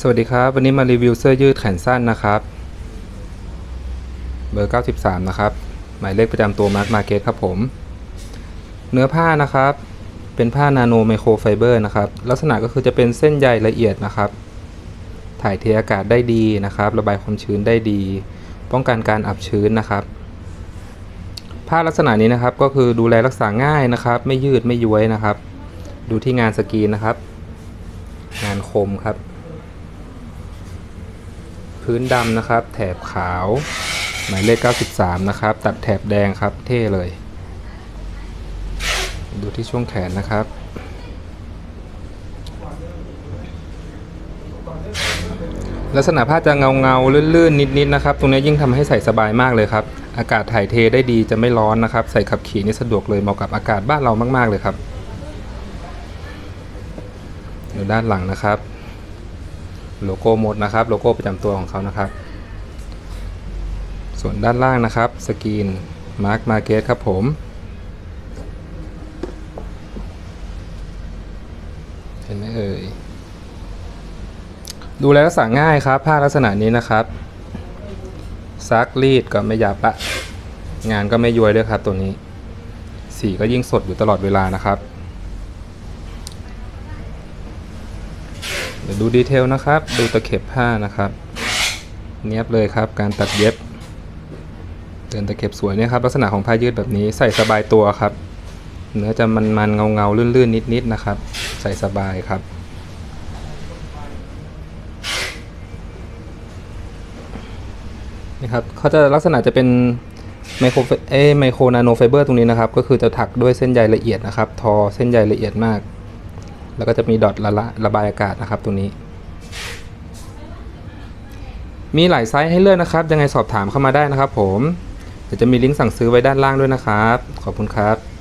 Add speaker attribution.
Speaker 1: สวัสดีครับ วันนี้มารีวิวเสื้อยืดแขนสั้นนะครับ เบอร์ 93 นะครับ หมายเลขประจำตัวมาร์ m มาเก็ตครับผม เนื้อผ้านะครับ เป็นผ้านาโนไมโครไฟเบอร์นะครับ ลักษณะก็คือจะเป็นเส้นใยละเอียดนะครับ ถ่ายเทอากาศได้ดีนะครับ ระบายความชื้นได้ดี ป้องกันการอับชื้นนะครับ ผ้าลักษณะนี้นะครับ ก็คือดูแลรักษาง่ายนะครับ ไม่ยืดไม่ย้วยนะครับ ดูที่งานสกรีนนะครับ งานคมครับ พื้นดำนะครับ แถบขาว หมายเลข 93 นะครับ ตัดแถบแดงครับเท่เลย ดูที่ช่วงแขนนะครับลักษณะผ้าจะเงาเงาลื่นๆ นิดๆนะครับ ตรงนี้ยิ่งทำให้ใส่สบายมากเลยครับ อากาศถ่ายเทได้ดีจะไม่ร้อนนะครับ ใส่ขับขี่นี่สะดวกเลยเหมาะกับอากาศบ้านเรามาก ๆเลยครับดูด้านหลังนะครับ โลโก้มดนะครับ โลโก้ประจำตัวของเขานะครับ ส่วนด้านล่างนะครับสกรีนมาร์ m มาเก็ตครับผมเห็นไหมเอ่ยดูแลรักษาง่ายครับ ผ้าลักษณะนี้นะครับซักรีดก็ไม่หยาบปะ งานก็ไม่ย้วยด้วยครับตัวนี้ สีก็ยิ่งสดอยู่ตลอดเวลานะครับ ดี๋ยวดูดีเทลนะครับ ดูตะเข็บผ้านะครับ เนียบเลยครับ การตัดเย็บเดินตะเข็บสวยเนี่ยครับ ลักษณะของผ้ายืดแบบนี้ใส่สบายตัวครับ เนื้อจะมันๆเงาเงาๆลื่นๆ นิดๆนะครับ ใส่สบายครับนี่ครับเขาจะลักษณะจะเป็นไมโครเอไมโครนาโนไฟเบอร์ตรงนี้นะครับ ก็คือจะถักด้วยเส้นใยละเอียดนะครับ ทอเส้นใยละเอียดมาก แล้วก็จะมีดอทละละระบายอากาศนะครับ ตรงนี้ มีหลายไซส์ให้เลือกนะครับ ยังไงสอบถามเข้ามาได้นะครับ ผมเดี๋ยวจะมีลิงก์สั่งซื้อไว้ด้านล่างด้วยนะครับ ขอบคุณครับ